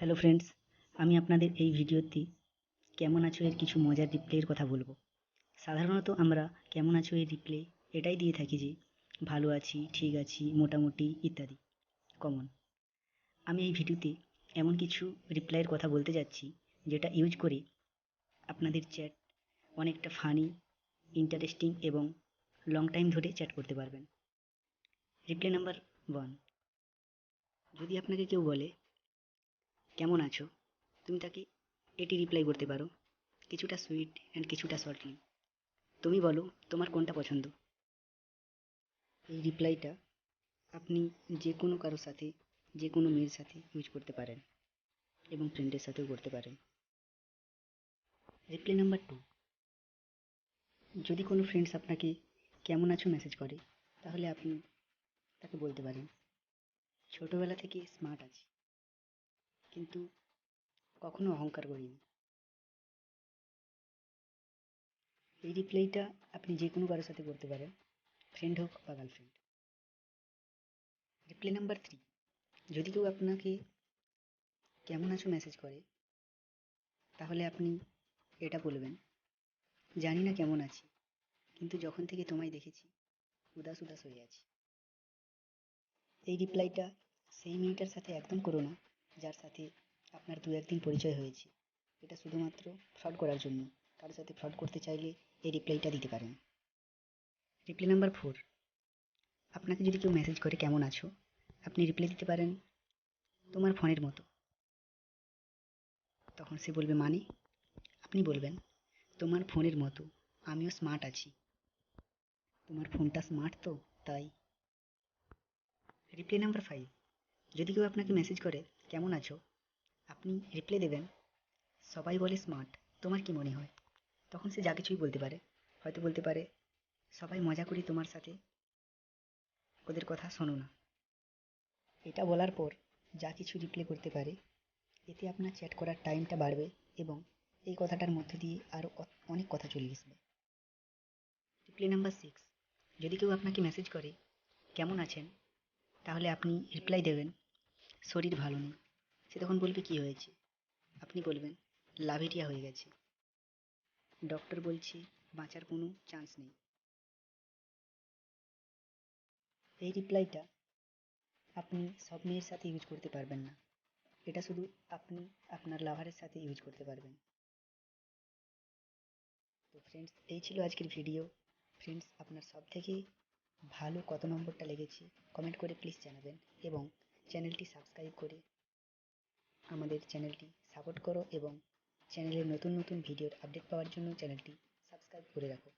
Hello friends আমি আপনাদের এই ভিডিওতে কেমন আছো এর কিছু মজার রিপ্লের কথা বলব। সাধারণত আমরা কেমন আছো এর রিপ্লে এটাই দিয়ে থাকি যে, ভালো আছি, ঠিক আছি, মোটামুটি ইত্যাদি কমন আমি এই ভিডিওতে এমন কিছু রিপ্লাইয়ের কথা বলতে যাচ্ছি, যেটা ইউজ করে আপনাদের চ্যাট অনেকটা ফানি ইন্টারেস্টিং এবং লং টাইম ধরে চ্যাট করতে পারবেন। রিপ্লাই নাম্বার ওয়ান যদি আপনাকে কেউ বলে কেমন আছো? তুমি তাকে এটি রিপ্লাই করতে পারো। কিছুটা সুইট অ্যান্ড কিছুটা শর্টলি তুমি বলো, তোমার কোনটা পছন্দ? এই রিপ্লাইটা আপনি যে কোনো কারোর সাথে, যে কোনো মেয়ের সাথে ইউজ করতে পারেন এবং ফ্রেন্ডের সাথেও করতে পারেন। রিপ্লাই নাম্বার টু যদি কোনো ফ্রেন্ডস আপনাকে কেমন আছো মেসেজ করে, তাহলে আপনি তাকে বলতে পারেন। ছোটোবেলা থেকে স্মার্ট আছি। কিন্তু কখনো অহংকার করিনি। এই রিপ্লাইটা আপনি যে কোনো কারোর সাথে করতে পারেন ফ্রেন্ড হোক বা গার্লফ্রেন্ড রিপ্লাই নাম্বার থ্রি যদি কেউ আপনাকে কেমন আছো মেসেজ করে, তাহলে আপনি এটা বলবেন, জানি না কেমন আছি, কিন্তু যখন থেকে তোমায় দেখেছি, উদাস উদাস হয়ে আছি। এই রিপ্লাইটা সেই মেয়েটার সাথে একদম করো না। যার সাথে আপনার দু একদিন পরিচয় হয়েছে। এটা শুধুমাত্র ফ্রড করার জন্য। কারোর সাথে ফ্রড করতে চাইলে এই রিপ্লাইটা দিতে পারেন। রিপ্লাই নাম্বার ফোর আপনাকে যদি কেউ মেসেজ করে, কেমন আছো? আপনি রিপ্লাই দিতে পারেন, তোমার ফোনের মতো। তখন সে বলবে মানে? আপনি বলবেন, তোমার ফোনের মতো। আমিও স্মার্ট আছি। তোমার ফোনটা স্মার্ট তো, তাই? রিপ্লাই নাম্বার ফাইভ যদি কেউ আপনাকে মেসেজ করে কেমন আছো? আপনি রিপ্লাই দেবেন। সবাই বলে স্মার্ট তোমার কি মনে হয়? তখন সে যা কিছুই বলতে পারে। হয়তো বলতে পারে, সবাই মজা করি তোমার সাথে। ওদের কথা শোনো না। এটা বলার পর যা কিছু রিপ্লাই করতে পারে, এতে আপনার চ্যাট করার টাইমটা বাড়বে এবং এই কথাটার মধ্যে দিয়ে আরও অনেক কথা চলে আসবে। রিপ্লাই নাম্বার সিক্স যদি কেউ আপনাকে মেসেজ করে, কেমন আছেন? তাহলে আপনি রিপ্লাই দেবেন, শরীর ভালো নেই। সে তখন বলবে, কি হয়েছে? আপনি বলবেন, লাভেরিয়া হয়ে গেছে। ডক্টর বলছে, বাঁচার কোনো চান্স নেই। এই রিপ্লাইটা আপনি সব মেয়ের সাথে ইউজ করতে পারবেন না। এটা শুধু আপনি আপনার লাভারের সাথে ইউজ করতে পারবেন। তো ফ্রেন্ডস এই ছিল আজকের ভিডিও ফ্রেন্ডস আপনার সব থেকে ভালো কত নম্বরটা লেগেছে কমেন্ট করে প্লিজ জানাবেন এবং চ্যানেলটি সাবস্ক্রাইব করে আমাদের চ্যানেলটি সাপোর্ট করো এবং চ্যানেলের নতুন নতুন ভিডিওর আপডেট পাওয়ার জন্য চ্যানেলটি সাবস্ক্রাইব করে রাখো।